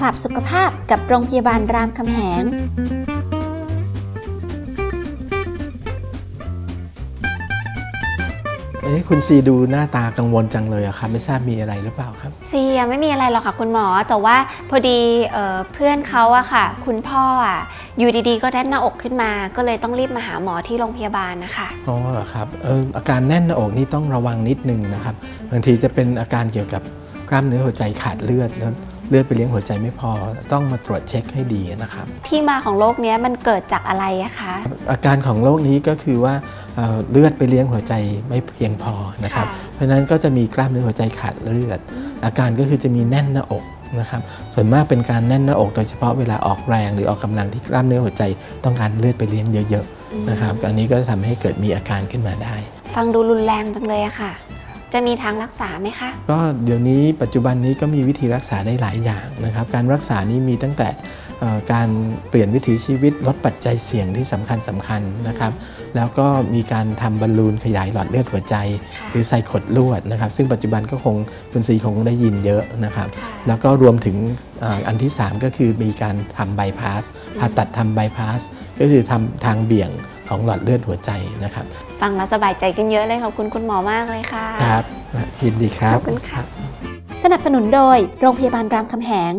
คลับสุขภาพกับโรงพยาบาลรามคำแหงเอ๊ะคุณซีดูหน้าตากังวลจังเลยอะครับไม่ทราบมีอะไรหรือเปล่าครับซียังไม่มีอะไรหรอกค่ะ คุณหมอแต่ว่าพอดีเอ่อเพื่อนเขาอะค่ะ คุณพ่ออะอยู่ดีๆ ก็แน่นหน้าอกขึ้นมา ก็เลยต้องรีบมาหาหมอที่โรงพยาบาลนะคะอ๋อเหรอครับเอออาการแน่นหน้าอกนี่ต้องระวังนิดนึงนะครับบางทีจะเป็นอาการเกี่ยวกับกล้ามเนื้อหัวใจขาดเลือดแล้ว เลือดไปเลี้ยงหัวใจไม่พอต้องมาตรวจเช็คให้ดีนะครับ ที่มาของโรคเนี้ยมันเกิดจากอะไรอะคะ อาการของโรคนี้ก็คือว่าเอ่อเลือดไปเลี้ยงหัวใจไม่เพียงพอนะครับค่ะเพราะฉะนั้นก็จะมีกล้ามเนื้อหัวใจขาดเลือด อาการก็คือจะมีแน่นหน้าอกนะครับส่วนมากเป็นการแน่นหน้าอกโดยเฉพาะเวลาออกแรง หรือออกกำลังที่กล้ามเนื้อหัวใจ ต้องการเลือดไปเลี้ยงเยอะๆนะครับอันนี้ก็จะทำให้เกิดมีอาการขึ้นมาได้ ฟังดูรุนแรงจังเลยอะค่ะ จะมีทางรักษาไหมคะ ก็เดี๋ยวนี้ปัจจุบันนี้ก็มีวิธีรักษาได้หลายอย่างนะครับ การรักษานี้มีตั้งแต่เอ่อการเปลี่ยนวิถีชีวิตลดปัจจัยเสี่ยงที่สำคัญสำคัญนะครับ แล้วก็มีการทำบอลลูนขยายหลอดเลือดหัวใจค่ะหรือใส่ขดลวดนะครับ ซึ่งปัจจุบันก็คงคุณซีคงได้ยินเยอะนะครับค่ะแล้วก็รวมถึงเอ่ออันที่ 3 ก็คือมีการทำบายพาสผ่าตัดทำบายพาสก็คือทำทางเบี่ยง ของหลอดเลือดหัวใจนะครับ ฟังแล้วสบายใจขึ้นเยอะเลยขอบคุณคุณหมอมากเลยค่ะ ครับยินดีครับ ขอบคุณค่ะ สนับสนุนโดยโรงพยาบาลรามคำแหง